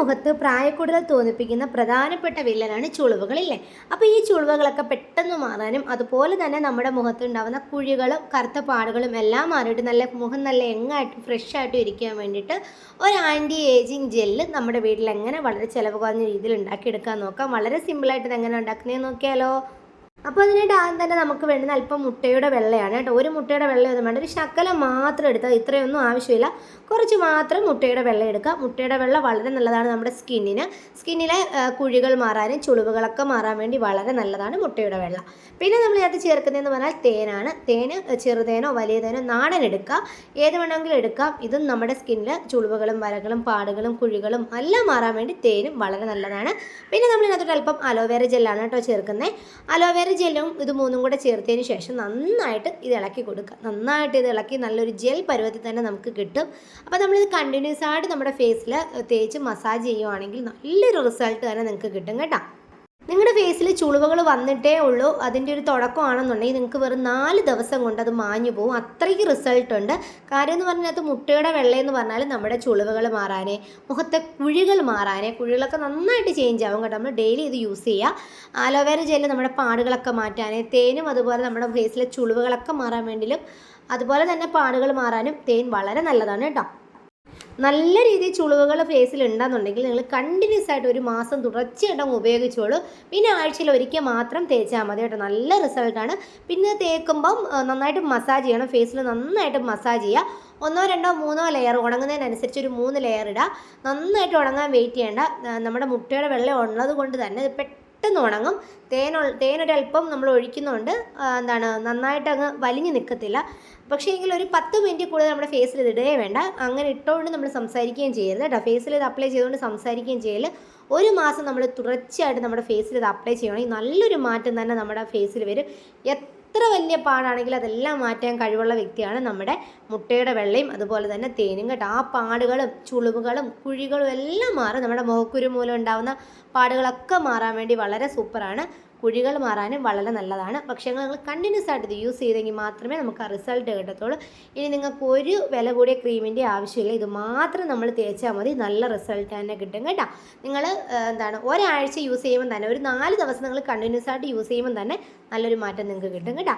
മുഖത്ത് പ്രായക്കൂടുതൽ തോന്നിപ്പിക്കുന്ന പ്രധാനപ്പെട്ട വില്ലനാണ് ചുളിവുകളില്ലേ? അപ്പോൾ ഈ ചുളിവുകളൊക്കെ പെട്ടെന്ന് മാറാനും അതുപോലെ തന്നെ നമ്മുടെ മുഖത്ത് ഉണ്ടാകുന്ന കുഴികളും കറുത്ത പാടുകളും എല്ലാം മാറിയിട്ട് നല്ല മുഖം നല്ല എങ്ങായിട്ടും ഫ്രഷ് ആയിട്ടും ഇരിക്കാൻ വേണ്ടിയിട്ട് ഒരു ആന്റി ഏജിങ് ജെല്ല് നമ്മുടെ വീട്ടിൽ എങ്ങനെ വളരെ ചിലവ് കുറഞ്ഞ രീതിയിൽ ഉണ്ടാക്കിയെടുക്കാൻ നോക്കാം. വളരെ സിമ്പിളായിട്ട് ഇത് എങ്ങനെ ഉണ്ടാക്കുന്നതെന്ന് നോക്കിയാലോ? അപ്പോൾ അതിനായിട്ട് ആദ്യം തന്നെ നമുക്ക് വേണ്ടുന്ന അല്പം മുട്ടയുടെ വെള്ളയാണ് കേട്ടോ. ഒരു മുട്ടയുടെ വെള്ളയൊന്നും വേണ്ട. ഒരു ശക്കല മാത്രം എടുത്താൽ ഇത്രയൊന്നും ആവശ്യമില്ല. കുറച്ച് മാത്രം മുട്ടയുടെ വെള്ളം എടുക്കുക മുട്ടയുടെ വെള്ളം വളരെ നല്ലതാണ് നമ്മുടെ സ്കിന്നിന്. സ്കിന്നിലെ കുഴികൾ മാറാനും ചുളിവുകളൊക്കെ മാറാൻ വേണ്ടി വളരെ നല്ലതാണ് മുട്ടയുടെ വെള്ളം. പിന്നെ നമ്മൾ ഇതിനകത്ത് ചേർക്കുന്നതെന്ന് പറഞ്ഞാൽ തേനാണ്. തേന് ചെറുതേനോ വലിയ തേനോ നാടൻ എടുക്കുക ഏത് വേണമെങ്കിലും എടുക്കാം. ഇതും നമ്മുടെ സ്കിന്നിൽ ചുളിവുകളും വരകളും പാടുകളും കുഴികളും എല്ലാം മാറാൻ വേണ്ടി തേനും വളരെ നല്ലതാണ്. പിന്നെ നമ്മൾ ഇതിനകത്തോട്ട് അല്പം അലോവേര ജെല്ലാണ് കേട്ടോ ചേർക്കുന്നത് അലോവേര ജെല്ലും ഇത് മൂന്നും കൂടെ ചേർത്തതിന് ശേഷം നന്നായിട്ട് ഇത് ഇളക്കി കൊടുക്കുക. നന്നായിട്ട് ഇത് ഇളക്കി നല്ലൊരു ജെൽ പരുവത്തിൽ തന്നെ നമുക്ക് കിട്ടും. അപ്പോൾ നമ്മളിത് കണ്ടിന്യൂസ് ആയിട്ട് നമ്മുടെ ഫേസിൽ തേച്ച് മസാജ് ചെയ്യുവാണെങ്കിൽ നല്ലൊരു റിസൾട്ട് തന്നെ നിങ്ങൾക്ക് കിട്ടും കേട്ടോ. നിങ്ങളുടെ ഫേസിൽ ചുളിവുകൾ വന്നിട്ടേ ഉള്ളൂ. അതിന്റെ ഒരു തുടക്കമാണെന്നുണ്ടെങ്കിൽ നിങ്ങൾക്ക് വെറും നാല് ദിവസം കൊണ്ട് അത് മാഞ്ഞു പോകും അത്രയ്ക്ക് റിസൾട്ട് ഉണ്ട്. കാര്യം എന്ന് പറഞ്ഞാൽ അത് മുട്ടയുടെ വെള്ളയെന്ന് പറഞ്ഞാൽ നമ്മുടെ ചുളിവുകൾ മാറാനേ മുഖത്തെ കുഴികൾ മാറാനേ കുഴികളൊക്കെ നന്നായിട്ട് ചേഞ്ച് ആവും കേട്ടോ. നമ്മൾ ഡെയിലി ഇത് യൂസ് ചെയ്യുക ആലോവേര ജെല്ല് നമ്മുടെ പാടുകളൊക്കെ മാറ്റാനേ തേനും അതുപോലെ നമ്മുടെ ഫേസിലെ ചുളിവുകളൊക്കെ മാറാൻ വേണ്ടിയും അതുപോലെ തന്നെ പാടുകൾ മാറാനും തേൻ വളരെ നല്ലതാണ് കേട്ടോ. നല്ല രീതിയിൽ ചുളിവുകൾ ഫേസിൽ ഉണ്ടെന്നുണ്ടെങ്കിൽ നിങ്ങൾ കണ്ടിന്യൂസ് ആയിട്ട് ഒരു മാസം തുടർച്ചയായിട്ട് ഉപയോഗിച്ചോളൂ. പിന്നെ ആഴ്ചയിൽ ഒരിക്കൽ മാത്രം തേച്ചാൽ മതി കേട്ടോ. നല്ല റിസൾട്ടാണ് പിന്നെ തേക്കുമ്പം നന്നായിട്ട് മസാജ് ചെയ്യണം. ഫേസിൽ നന്നായിട്ട് മസാജ് ചെയ്യുക. ഒന്നോ രണ്ടോ മൂന്നോ ലെയർ ഉണങ്ങുന്നതിനനുസരിച്ച് ഒരു മൂന്ന് ലെയർ ഇടുക. നന്നായിട്ട് ഉണങ്ങാൻ വെയിറ്റ് ചെയ്യേണ്ട നമ്മുടെ മുട്ടയുടെ വെള്ളം ഉള്ളത് കൊണ്ട് തന്നെ ഇത് പെട്ടെന്ന് ഉണങ്ങും തേൻ തേനൊരല്പം നമ്മൾ ഒഴിക്കുന്നതുകൊണ്ട് എന്താണ് നന്നായിട്ട് അങ്ങ് വലിഞ്ഞു നിൽക്കത്തില്ല. പക്ഷേ എങ്കിൽ ഒരു പത്ത് മിനിറ്റ് കൂടുതൽ നമ്മുടെ ഫേസിൽ ഇത് ഇടുകയേ വേണ്ട. അങ്ങനെ ഇട്ടുകൊണ്ട് നമ്മൾ സംസാരിക്കുകയും ചെയ്യരുത് കേട്ടോ. ഫേസിൽ ഇത് അപ്ലൈ ചെയ്തുകൊണ്ട് സംസാരിക്കുകയും ചെയ്യൽ ഒരു മാസം നമ്മൾ തുടർച്ചയായിട്ട് നമ്മുടെ ഫേസിൽ ഇത് അപ്ലൈ ചെയ്യണമെങ്കിൽ നല്ലൊരു മാറ്റം തന്നെ നമ്മുടെ ഫേസിൽ വരും. എത്ര വലിയ പാടാണെങ്കിലും അതെല്ലാം മാറ്റാൻ കഴിവുള്ള വ്യക്തിയാണ് നമ്മുടെ മുട്ടയുടെ വെള്ളയും അതുപോലെ തന്നെ തേനും കേട്ടോ. ആ പാടുകളും ചുളിവുകളും കുഴികളും എല്ലാം മാറും നമ്മുടെ മുഖക്കുരു മൂലം ഉണ്ടാകുന്ന പാടുകളൊക്കെ മാറാൻ വേണ്ടി വളരെ സൂപ്പറാണ് കുഴികൾ മാറാനും വളരെ നല്ലതാണ്. പക്ഷേ നിങ്ങൾ കണ്ടിന്യൂസ് ആയിട്ട് ഇത് യൂസ് ചെയ്തെങ്കിൽ മാത്രമേ നമുക്ക് റിസൾട്ട് കിട്ടത്തുള്ളൂ. ഇനി നിങ്ങൾക്ക് ഒരു വില കൂടിയ ക്രീമിന്റെ ആവശ്യമില്ല. ഇത് മാത്രം നമ്മൾ തേച്ചാൽ മതി. നല്ല റിസൾട്ട് തന്നെ കിട്ടും കേട്ടോ. നിങ്ങൾ എന്താണ് ഒരാഴ്ച യൂസ് ചെയ്യുമ്പോൾ തന്നെ ഒരു നാല് ദിവസം നിങ്ങൾ കണ്ടിന്യൂസ് ആയിട്ട് യൂസ് ചെയ്യുമ്പോൾ തന്നെ നല്ലൊരു മാറ്റം നിങ്ങൾക്ക് കിട്ടും കേട്ടോ.